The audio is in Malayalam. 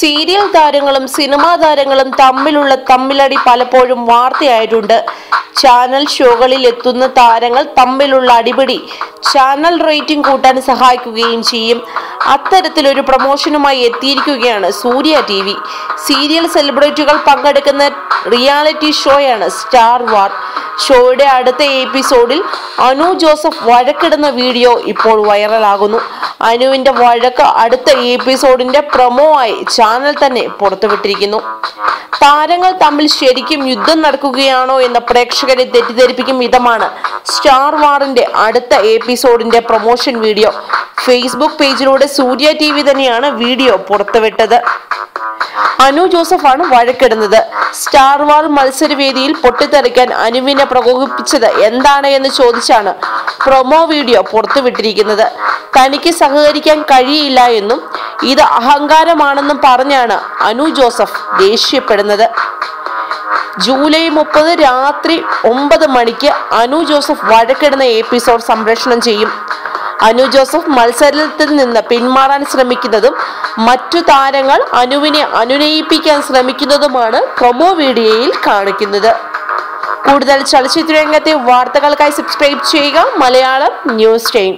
സീരിയൽ താരങ്ങളും സിനിമാ താരങ്ങളും തമ്മിലുള്ള തമ്മിലടി പലപ്പോഴും വാർത്തയായിട്ടുണ്ട്. ചാനൽ ഷോകളിൽ എത്തുന്ന താരങ്ങൾ തമ്മിലുള്ള അടിപിടി ചാനൽ റേറ്റിംഗ് കൂട്ടാൻ സഹായിക്കുകയും ചെയ്യും. അത്തരത്തിലൊരു പ്രൊമോഷനുമായി എത്തിയിരിക്കുകയാണ് സൂര്യ ടി വി. സീരിയൽ സെലിബ്രിറ്റികൾ പങ്കെടുക്കുന്ന റിയാലിറ്റി ഷോയാണ് സ്റ്റാർ വാർ. ഷോയുടെ അടുത്ത എപ്പിസോഡിൽ അനു ജോസഫ് വഴക്കിടുന്ന വീഡിയോ ഇപ്പോൾ വൈറലാകുന്നു. അനുവിന്റെ വഴക്ക് അടുത്ത എപ്പിസോഡിന്റെ പ്രൊമോ ആയി ചാനൽ തന്നെ പുറത്തുവിട്ടിരിക്കുന്നു. താരങ്ങൾ തമ്മിൽ ശരിക്കും യുദ്ധം നടക്കുകയാണോ എന്ന പ്രേക്ഷകരെ തെറ്റിദ്ധരിപ്പിക്കും വിധമാണ് സ്റ്റാർ വാറിന്റെ അടുത്ത എപ്പിസോഡിന്റെ പ്രൊമോഷൻ വീഡിയോ ഫേസ്ബുക്ക് പേജിലൂടെ സൂര്യ ടി തന്നെയാണ് വീഡിയോ പുറത്തുവിട്ടത്. അനു ജോസഫാണ് വഴക്കിടുന്നത്. സ്റ്റാർ വാർ മത്സരവേദിയിൽ പൊട്ടിത്തെറിക്കാൻ അനുവിനെ പ്രകോപിപ്പിച്ചത് എന്താണ് എന്ന് ചോദിച്ചാണ് പ്രൊമോ വീഡിയോ പുറത്തുവിട്ടിരിക്കുന്നത്. തനിക്ക് സഹകരിക്കാൻ കഴിയില്ല എന്നും ഇത് അഹങ്കാരമാണെന്നും പറഞ്ഞാണ് അനു ജോസഫ് ദേഷ്യപ്പെടുന്നത്. ജൂലൈ മുപ്പത് രാത്രി ഒമ്പത് മണിക്ക് അനു ജോസഫ് വഴക്കിടുന്ന എപ്പിസോഡ് സംപ്രേഷണം ചെയ്യും. അനു ജോസഫ് മത്സരത്തിൽ നിന്ന് പിന്മാറാൻ ശ്രമിക്കുന്നതും മറ്റു താരങ്ങൾ അനുവിനെ അനുനയിപ്പിക്കാൻ ശ്രമിക്കുന്നതുമാണ് പ്രൊമോ വീഡിയോയിൽ കാണിക്കുന്നത്. കൂടുതൽ ചലച്ചിത്ര രംഗത്തെ വാർത്തകൾക്കായി സബ്സ്ക്രൈബ് ചെയ്യുക. Malayalam news time.